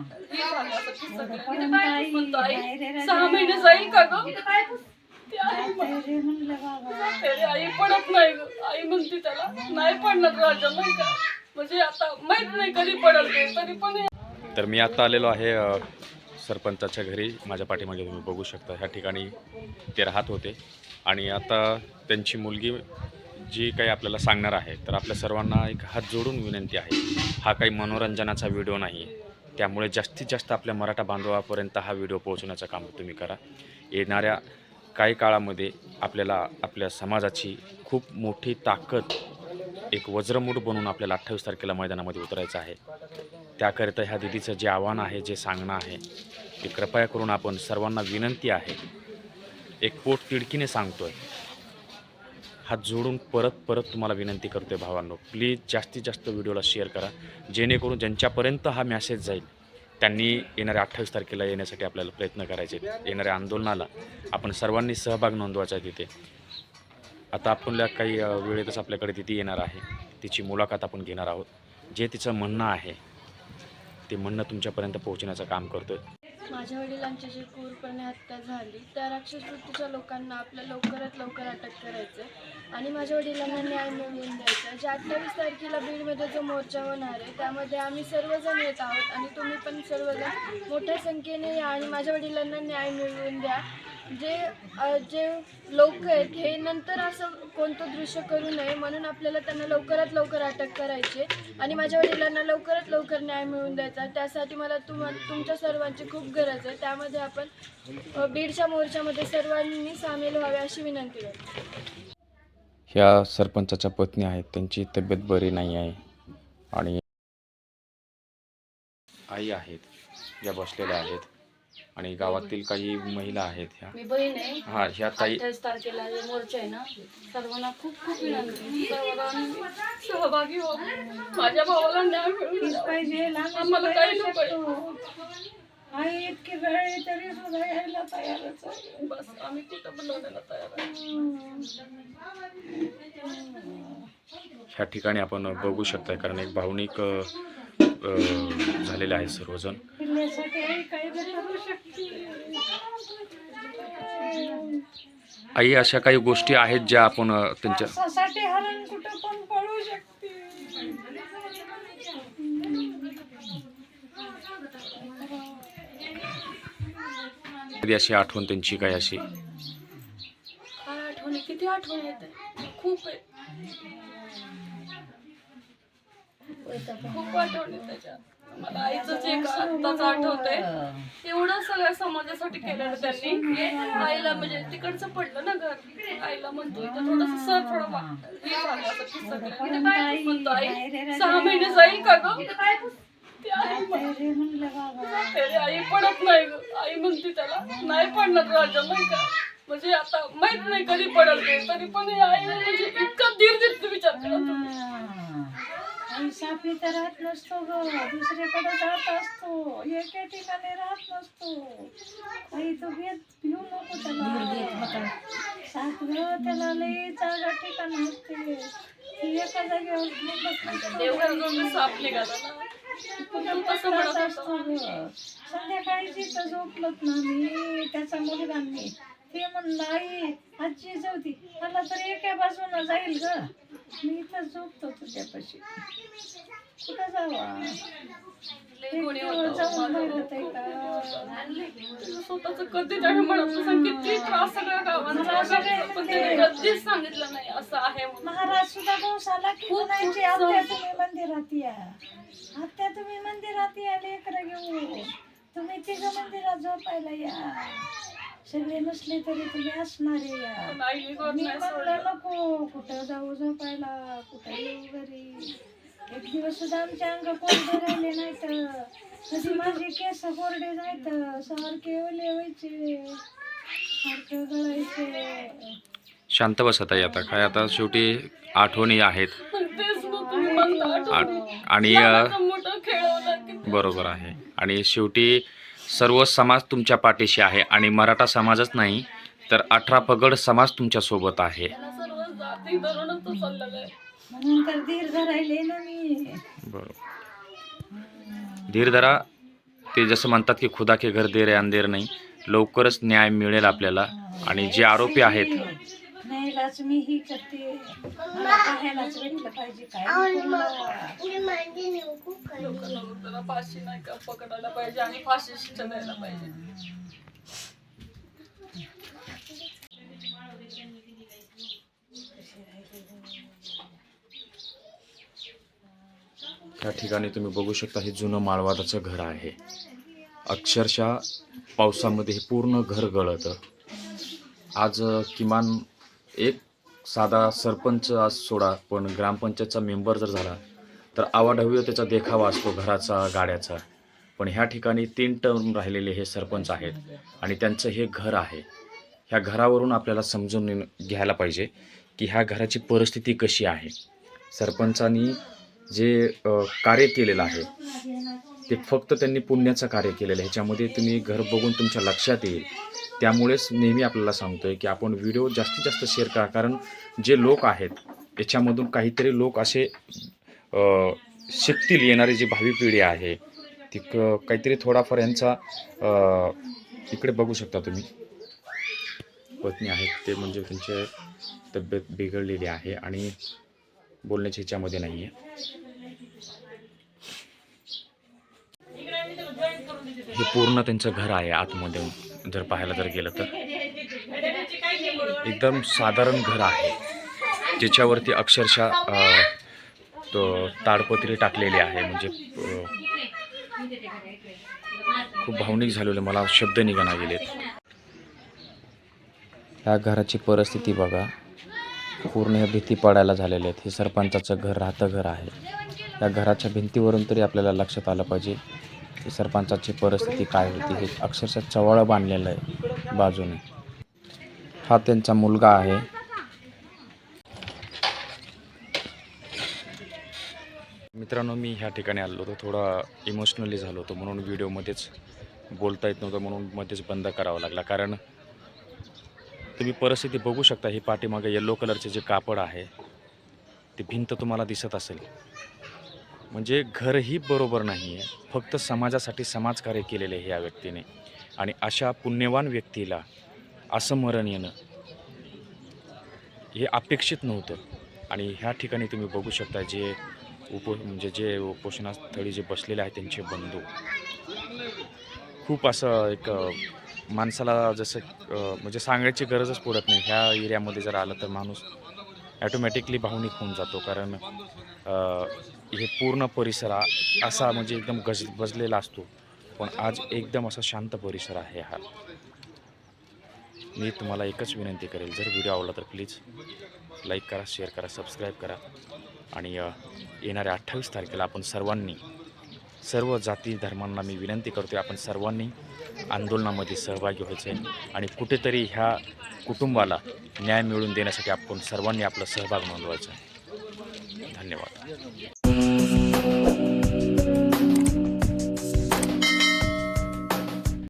हे सांगण्यासाठी सगळं. इथे काय म्हणतो आई? सहा महिने जाईल का ग ती आई जाते रे म्हणलं बाबा तरी आई पडत नाही ग. आई म्हणते त्याला नाही पडणार राजा नाही का म्हणजे आता माहीत नाही कधी पडल ते तरी पण हे- तर मी आत्ता आलेलो आहे अ, सरपंचाच्या घरी माझ्या पाठीमागे तुम्ही बघू शकता ह्या ठिकाणी ते राहत होते आणि आता त्यांची मुलगी जी काही आपल्याला सांगणार आहे तर आपल्या सर्वांना एक हात जोडून विनंती आहे हा काही मनोरंजनाचा व्हिडिओ नाही आहे त्यामुळे जास्तीत जास्त आपल्या मराठा बांधवापर्यंत हा व्हिडिओ पोहोचवण्याचं काम तुम्ही करा. येणाऱ्या काही काळामध्ये आपल्याला आपल्या समाजाची खूप मोठी ताकद एक वज्रमूठ बनवून आपल्याला अठ्ठावीस तारखेला मैदानामध्ये उतरायचं आहे. त्याकरिता ह्या दिदीचं जे आव्हान आहे जे सांगणं आहे ते कृपया करून आपण सर्वांना विनंती आहे. एक पोट तिडकीने सांगतो आहे हात जोडून परत परत तुम्हाला विनंती करतो आहे भावांनो. प्लीज जास्तीत जास्त व्हिडिओला शेअर करा. जेणेकरून ज्यांच्यापर्यंत हा मॅसेज जाईल त्यांनी येणाऱ्या अठ्ठावीस तारखेला येण्यासाठी आपल्याला प्रयत्न करायचे येणाऱ्या आंदोलनाला आपण सर्वांनी सहभाग नोंदवायचा आहे तिथे. आता आपल्या काही वेळेतच आपल्याकडे तिथे येणार आहे. तिची मुलाखत आपण घेणार आहोत. जे तिचं म्हणणं आहे ते म्हणणं तुमच्यापर्यंत पोहोचण्याचं काम करतो आहे माझ्या वडिलांची जी क्रूरपणे हत्या झाली त्या राक्षस वृत्तीच्या लोकांना आपल्या लवकरात लवकर अटक करायचं आणि माझ्या वडिलांना न्याय मिळवून द्यायचा जे अठ्ठावीस तारखेला बीडमध्ये जो मोर्चा होणार आहे त्यामध्ये आम्ही सर्वजण येत आहोत आणि तुम्ही पण सर्वजण मोठ्या संख्येने या आणि माझ्या वडिलांना न्याय मिळवून द्या. जे जे लोक आहेत हे नंतर असं कोणतं दृश्य करू नये म्हणून आपल्याला त्यांना लवकरात लवकर अटक करायची आणि माझ्या वडिलांना लवकरात लवकर न्याय मिळवून द्यायचा त्यासाठी मला तुम तुमच्या सर्वांची खूप गरज आहे. त्यामध्ये आपण बीडच्या मोर्चामध्ये सर्वांनी सामील व्हावे अशी विनंती करते ह्या सरपंचाच्या पत्नी आहेत. त्यांची तब्येत बरी नाही आहे. आणि आई आहेत. ज्या बसलेल्या आहेत. आणि गावातील काही महिला आहेत ह्या. मी बहीण आहे. हा ह्या ताई अठ्ठावीस तारखेला जे मोर्चा आहे ना सर्वांना खूप खूप विनंती. सर्वांनी सहभागी हो माझ्या भावाला न्याय मिळवून तीच द्यावा. पाहिजे लहान आम्हाला काही नको आहे. शकतो. आई इतकी वेळ आहे तरी सुद्धा यायला तयारच आहे. बस आम्ही कुठं बनवण्याला तयार आहे. ह्या ठिकाणी आपण बघू शकताय कारण एक भावनिक अ, अ, झालेले आहे सर्वजण. आई काही करू शकते आई अशा काही गोष्टी आहेत ज्या आपण त्यांच्या मांसासाठी हरण कुठं पण पळू शकते. कधी अशी आठवण त्यांची काय अशी? काय आठवणी किती आठवण येते खूप आहे खूप आठवण त्याच्यात. मला आईचंच एक आत्ताच आठवतंय. एवढं सगळ्या समाजासाठी केलेलं त्यांनी. आईला म्हणजे तिकडचं पडलं ना घर. आईला म्हणतो इथं थोडस सर थोडं वा- हे सांगण्यासाठी सगळं इथे काय म्हणतो आई सहा महिने जाईल का गं? ती आई जाते. रे आई पडत नाही ग. आई म्हणते त्याला नाही पडणार राजा नाही का? म्हणजे आता माहीत नाही कधी पडल ते तरी पण आई म्हणजे इतका धीर देत विचार करा. तुम्ही. साफी तर राहत नसतो ग. दुसरीकडे जात असतो. एका ठिकाणी राहत नसतो. आई तू घेत घेऊ नको त्याला. ग त्याला लई जागा ठिकाण असते. ती एका जागेवर संध्याकाळी जिथं झोपलोत ना मी त्याचा मुलगा मी. ते म्हणलं आई आजी जाऊती मला तर एका बाजूनं जाईल ग. मी इथं झोपतो तुझ्यापाशी. कुठं जावा? होतं. आहे का? तुझं स्वतःच कधी त्याने म्हणत नसेल किती त्रास सगळ्या गावांना. झाला. पण त्याने कधीच सांगितलं नाही असं आहे म्हणून. महाराज सुद्धा पावसाला की खूप म्हणायची खूप आत्या. तुम्ही मंदिरात या. आत्या तुम्ही मंदिरात या लेकरं घेऊ तुम्ही तिघं मंदिरात झोपायला या. सगळे नसले तरी तुम्ही असणारे या. मी म्हणलं नको कुठं जाऊ झोपायला कुठं येऊ घरी. एक दिवस सुद्धा आमचे अंग कोरडे राहिले नाही तर कधी माझे केस कोरडे नाहीत. सारखे ओले व्हायचे सारखे गळायचे. शांत बसत आहे आता. काय आता शेवटी आठवणी आहेत. आणि बरोबर आहे. आणि शेवटी सर्व समाज तुमच्या पाठीशी आहे आणि मराठा समाजच नाही तर अठरा पगड समाज तुमच्यासोबत आहे. धीर बरोबर. धीर धरा. ते जसं म्हणतात की खुदा के घर देर अंधेर नाही लवकरच न्याय मिळेल आपल्याला. आणि जे आरोपी आहेत मी ही करते. मला पाहायलाच भेटलं पाहिजे काय लोकांना फाशी नाही का पकडायला पाहिजे आणि फाशी शिक्षा द्यायला पाहिजे. या ठिकाणी तुम्ही बघू शकता हे जुनं माळवादाचं घर आहे. अक्षरशः पावसामध्ये हे पूर्ण घर गळतं. आज किमान एक साधा सरपंच आज सोडा पण ग्रामपंचायतचा मेंबर जर झाला तर आवाढव्य त्याचा देखावा असतो घराचा गाड्याचा. पण ह्या ठिकाणी तीन टर्म राहिलेले हे सरपंच आहेत आणि त्यांचं हे घर आहे. ह्या घरावरून आपल्याला समजून घ्यायला पाहिजे की ह्या घराची परिस्थिती कशी आहे. सरपंचांनी जे कार्य केलेलं आहे ते फक्त त्यांनी पुण्याचं कार्य केलेलं आहे. ह्याच्यामध्ये तुम्ही घर बघून तुमच्या लक्षात येईल. त्यामुळेच नेहमी आपल्याला सांगतोय की आपण व्हिडिओ जास्तीत जास्त शेअर करा. कारण जे लोक आहेत याच्यामधून काहीतरी लोक असे शिकतील येणारी जी भावी पिढी आहे ती काहीतरी थोडाफार यांचा इकडे बघू शकता तुम्ही. पत्नी आहेत ते म्हणजे त्यांचे तब्येत बिघडलेली आहे आणि बोलण्याच्या ह्याच्यामध्ये नाही आहे हे पूर्ण त्यांचं घर आहे आतमध्ये. जर पाहायला जर गेलं तर. एकदम साधारण घर आहे. ज्याच्यावरती अक्षरशः तो ताडपत्री टाकलेली आहे. म्हणजे खूप भावनिक झालेलं मला शब्द निघाना गेलेत. ह्या घराची परिस्थिती बघा. पूर्ण ह्या भीती पडायला झालेल्या आहेत. हे सरपंचाचं घर राहतं घर आहे. या घराच्या भिंतीवरून तरी आपल्याला लक्षात आलं पाहिजे. की सरपंचाची परिस्थिती काय होती हे अक्षरशः चवळं बांधलेलं आहे बाजूने. हा त्यांचा मुलगा आहे. मित्रांनो मी ह्या ठिकाणी आलो होतो. थोडा इमोशनली झालो होतो म्हणून व्हिडिओमध्येच बोलता येत नव्हतं म्हणून मध्येच बंद करावं लागला. कारण तुम्ही परिस्थिती बघू शकता ही पाठीमागे येल्लो कलरचे जे कापड आहे ती भिंत तुम्हाला दिसत असेल. म्हणजे घरही बरोबर नाही आहे फक्त समाजासाठी समाजकार्य केलेले आहे या व्यक्तीने. आणि अशा पुण्यवान व्यक्तीला असं मरण येणं हे अपेक्षित नव्हतं. आणि ह्या ठिकाणी तुम्ही बघू शकता जे उप म्हणजे जे उपोषणास्थळी जे बसलेले आहेत त्यांचे बंधू. खूप असं एक माणसाला जसं म्हणजे सांगायची गरजच पडत नाही. ह्या एरियामध्ये जर आलं तर माणूस ॲटोमॅटिकली भावनिक होऊन जातो. कारण हे पूर्ण परिसर असा म्हणजे एकदम गज गजलेला असतो. पण आज एकदम असा शांत परिसर आहे हा. मी तुम्हाला एकच विनंती करेल जर व्हिडिओ आवडला तर प्लीज लाईक करा शेअर करा सबस्क्राईब करा. आणि येणाऱ्या अठ्ठावीस तारखेला आपण सर्वांनी सर्व जाती धर्मांना मी विनंती करतो आपण सर्वांनी आंदोलनामध्ये सहभागी व्हायचे आणि कुठेतरी ह्या कुटुंबाला न्याय मिळवून देण्यासाठी आपण सर्वांनी आपला सहभाग नोंदवायचा आहे. धन्यवाद.